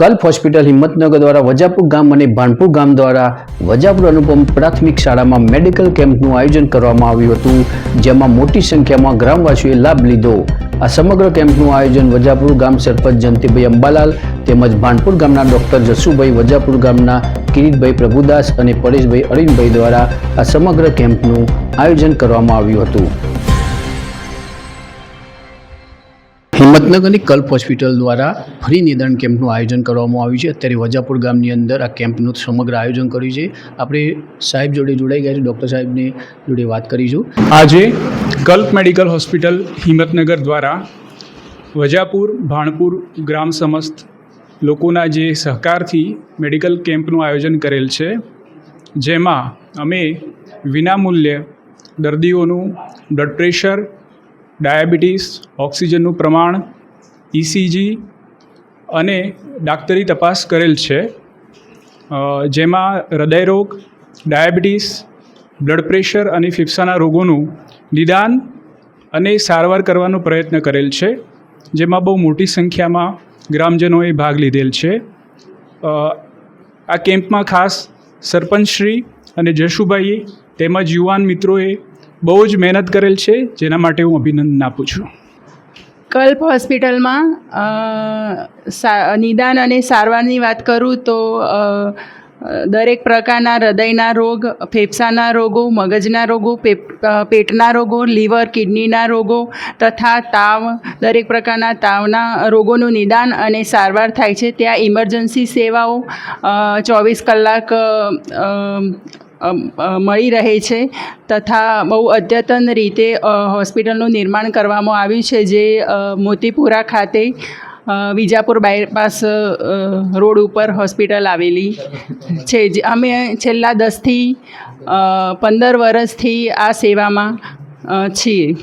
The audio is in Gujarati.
કલ્પ હોસ્પિટલ હિંમતનગર દ્વારા વજાપુર ગામ અને ભાણપુર ગામ દ્વારા વજાપુર અનુપમ પ્રાથમિક શાળામાં મેડિકલ કેમ્પનું આયોજન કરવામાં આવ્યું હતું, જેમાં મોટી સંખ્યામાં ગ્રામવાસીઓએ લાભ લીધો. આ સમગ્ર કેમ્પનું આયોજન વજાપુર ગામ સરપંચ જયંતિભાઈ અંબાલાલ તેમજ ભાણપુર ગામના ડૉક્ટર જસુભાઈ, વજાપુર ગામના કિરીટભાઈ પ્રભુદાસ અને પરેશભાઈ અરવિંદભાઈ દ્વારા આ સમગ્ર કેમ્પનું આયોજન કરવામાં આવ્યું હતું. હિંમતનગરની કલ્પ હોસ્પિટલ દ્વારા ફ્રી નિદાન કેમ્પનું આયોજન કરવામાં આવ્યું છે. અત્યારે વજાપુર ગામની અંદર આ કેમ્પનું સમગ્ર આયોજન કર્યું છે. આપણે સાહેબ જોડે જોડાઈ ગયા છે. ડૉક્ટર સાહેબની જોડે વાત કરીશું. આજે કલ્પ મેડિકલ હોસ્પિટલ હિંમતનગર દ્વારા વજાપુર, ભાણપુર ગ્રામ સમસ્ત લોકોના જે સહકારથી મેડિકલ કેમ્પનું આયોજન કરેલ છે, જેમાં અમે વિનામૂલ્યે દર્દીઓનું બ્લડ પ્રેશર ડાયાબિટીસ, ઓક્સિજનનું પ્રમાણ ઇસીજી અને ડાક્ટરી તપાસ કરેલ છે. જેમાં હૃદયરોગ ડાયાબિટીસ, બ્લડ પ્રેશર અને ફેફસાના રોગોનું નિદાન અને સારવાર કરવાનો પ્રયત્ન કરેલ છે. જેમાં બહુ મોટી સંખ્યામાં ગ્રામજનોએ ભાગ લીધેલ છે. આ કેમ્પમાં ખાસ સરપંચશ્રી અને જશુભાઈએ તેમજ યુવાન મિત્રોએ બહુ જ મહેનત કરેલ છે, જેના માટે હું અભિનંદન આપું છું. કલ્પ હોસ્પિટલમાં નિદાન અને સારવારની વાત કરું તો દરેક પ્રકારના હૃદયના રોગ, ફેફસાના રોગો, મગજના રોગો પેટના રોગો, લીવર, કિડનીના રોગો તથા તાવ, દરેક પ્રકારના તાવના રોગોનું નિદાન અને સારવાર થાય છે. ત્યાં ઇમરજન્સી સેવાઓ ચોવીસ કલાક મળી રહે છે તથા બહુ અદ્યતન રીતે હોસ્પિટલનું નિર્માણ કરવામાં આવ્યું છે જે મોતીપુરા ખાતે વિજાપુર બાયપાસ રોડ ઉપર હોસ્પિટલ આવેલી છે. અમે છેલ્લા દસથી પંદર વર્ષથી આ સેવામાં છીએ.